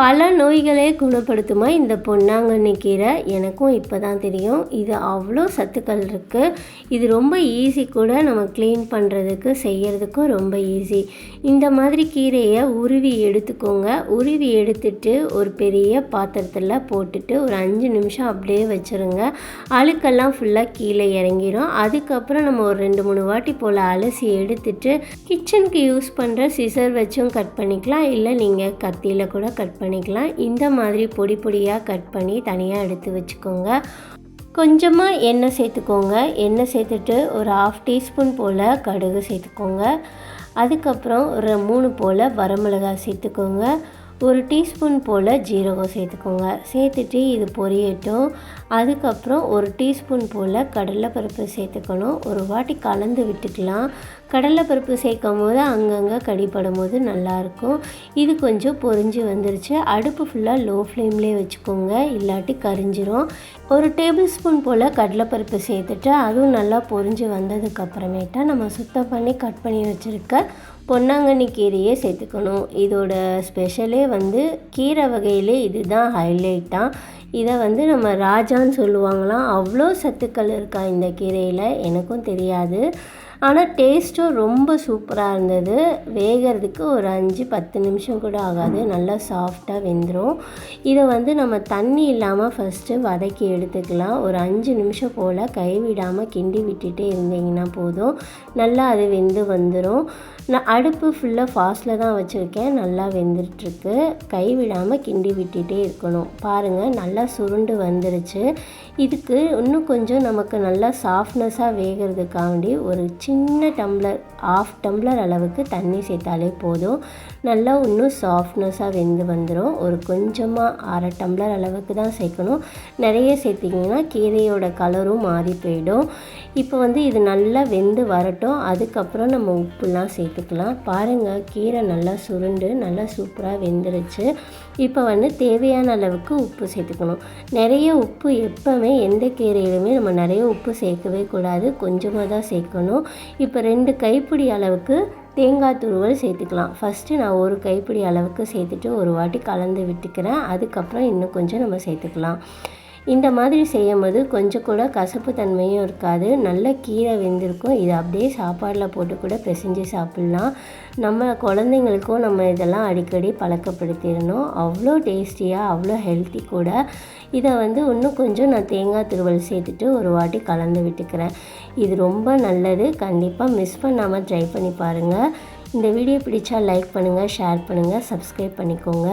பல நோய்களை குணப்படுத்துமா இந்த பொன்னாங்கண்ணி கீரை? எனக்கும் இப்போ தான் தெரியும். இது அவ்வளோ சத்துக்கள் இருக்குது இது ரொம்ப ஈஸி கூட நம்ம க்ளீன் பண்ணுறதுக்கு செய்கிறதுக்கும் ரொம்ப ஈஸி இந்த மாதிரி கீரையை உருவி எடுத்துக்கோங்க. உருவி எடுத்துட்டு ஒரு பெரிய பாத்திரத்தில் போட்டுட்டு ஒரு அஞ்சு நிமிஷம் அப்படியே வச்சுருங்க. அழுக்கெல்லாம் ஃபுல்லாக கீழே இறங்கிடும் அதுக்கப்புறம் நம்ம ஒரு ரெண்டு மூணு வாட்டி போல் அலசி எடுத்துட்டு கிச்சனுக்கு யூஸ் பண்ணுற சிசர் வச்சும் கட் பண்ணிக்கலாம். இல்லை நீங்கள் கத்தியில் கூட கட் பண்ணிக்கலாம். இந்த மாதிரி பொடி பொடியாக கட் பண்ணி தனியாக எடுத்து வச்சுக்கோங்க. கொஞ்சமாக எண்ணெய் சேர்த்துக்கோங்க. எண்ணெய் சேர்த்துட்டு ஒரு ஆஃப் டீஸ்பூன் போல் கடுகு சேர்த்துக்கோங்க. அதுக்கப்புறம் ஒரு மூணு போல் வரமிளகாய் சேர்த்துக்கோங்க. ஒரு டீஸ்பூன் போல் ஜீரகம் சேர்த்துக்கோங்க. சேர்த்துட்டு இது பொரியட்டும். அதுக்கப்புறம் ஒரு டீஸ்பூன் போல் கடலைப்பருப்பு சேர்த்துக்கணும். ஒரு வாட்டி கலந்து விட்டுக்கலாம். கடலைப்பருப்பு சேர்க்கும் போது அங்கங்கே கடிப்படும் போது நல்லாயிருக்கும். இது கொஞ்சம் பொரிஞ்சு வந்துருச்சு. அடுப்பு ஃபுல்லாக லோ ஃப்ளேம்லேயே வச்சுக்கோங்க. இல்லாட்டி கரிஞ்சிரும். ஒரு டேபிள் ஸ்பூன் போல் கடலைப்பருப்பு சேர்த்துட்டு அதுவும் நல்லா பொரிஞ்சு வந்ததுக்கப்புறமேட்டா நம்ம சுத்தம் பண்ணி கட் பண்ணி வச்சுருக்க பொன்னாங்கண்ணி கீரையே சேர்த்துக்கணும். இதோட ஸ்பெஷலே வந்து கீரை வகையிலே இதுதான் ஹைலைட்டாக இதை வந்து நம்ம ராஜான்னு சொல்லுவாங்களாம். அவ்வளோ சத்துக்கள் இருக்கா இந்த கீரையில்? எனக்கும் தெரியாது. ஆனால் டேஸ்ட்டும் ரொம்ப சூப்பராக இருந்தது. வேகிறதுக்கு ஒரு அஞ்சு பத்து நிமிஷம் கூட ஆகாது. நல்லா சாஃப்டாக வெந்துடும் இதை வந்து நம்ம தண்ணி இல்லாமல் ஃபஸ்ட்டு வதக்கி எடுத்துக்கலாம். ஒரு அஞ்சு நிமிஷம் போல் கைவிடாமல் கிண்டி விட்டுட்டே இருந்தீங்கன்னா போதும். நல்லா அது வெந்து வந்துடும் நான் அடுப்பு ஃபுல்லாக ஃபாஸ்ட்டில் தான் வச்சுருக்கேன். நல்லா வெந்துட்டுருக்கு. கைவிடாமல் கிண்டி விட்டுட்டே இருக்கணும். பாருங்கள் நல்லா சுருண்டு வந்துருச்சு. இதுக்கு இன்னும் கொஞ்சம் நமக்கு நல்லா சாஃப்ட்னஸாக வேகிறதுக்காண்டி ஒரு சின்ன டம்ளர் ஆஃப் டம்ளர் அளவுக்கு தண்ணி சேர்த்தாலே போதும். நல்லா இன்னும் சாஃப்ட்னஸாக வெந்து வந்துடும் ஒரு கொஞ்சமாக அரை டம்ளர் அளவுக்கு தான் சேர்க்கணும். நிறைய சேர்த்திங்கன்னா கீரையோட கலரும் மாறி போயிடும். இப்போ வந்து இது நல்லா வெந்து வரட்டும். அதுக்கப்புறம் நம்ம உப்புலாம் சேர்த்துக்கலாம். பாருங்கள் கீரை நல்லா சுருண்டு நல்லா சூப்பராக வெந்துருச்சு. இப்போ வந்து தேவையான அளவுக்கு உப்பு சேர்த்துக்கணும். நிறைய உப்பு எப்போவுமே எந்த கீரையிலுமே நம்ம நிறைய உப்பு சேர்க்கவே கூடாது. கொஞ்சமாக தான் சேர்க்கணும். இப்போ ரெண்டு கைப்பிடி அளவுக்கு தேங்காய் துருவல் சேர்த்துக்கலாம். ஃபஸ்ட்டு நான் ஒரு கைப்பிடி அளவுக்கு சேர்த்துட்டு ஒரு வாட்டி கலந்து விட்டுக்கிறேன். அதுக்கப்புறம் இன்னும் கொஞ்சம் நம்ம சேர்த்துக்கலாம். இந்த மாதிரி செய்யும் போது கொஞ்சம் கூட கசப்பு தன்மையும் இருக்காது. நல்ல கீரை வெந்திருக்கும். இதை அப்படியே சாப்பாடில் போட்டு கூட பிசைஞ்சு சாப்பிட்லாம். நம்ம குழந்தைங்களுக்கும் நம்ம இதெல்லாம் அடிக்கடி பழக்கப்படுத்திடணும். அவ்வளோ டேஸ்டியாக அவ்வளோ ஹெல்த்தி கூட. இதை வந்து இன்னும் கொஞ்சம் நான் தேங்காய் திருவல் சேர்த்துட்டு ஒரு வாட்டி கலந்து விட்டுக்கிறேன். இது ரொம்ப நல்லது. கண்டிப்பாக மிஸ் பண்ணாமல் ட்ரை பண்ணி பாருங்கள் இந்த வீடியோ பிடிச்சா லைக் பண்ணுங்கள் ஷேர் பண்ணுங்கள் சப்ஸ்கிரைப் பண்ணிக்கோங்க.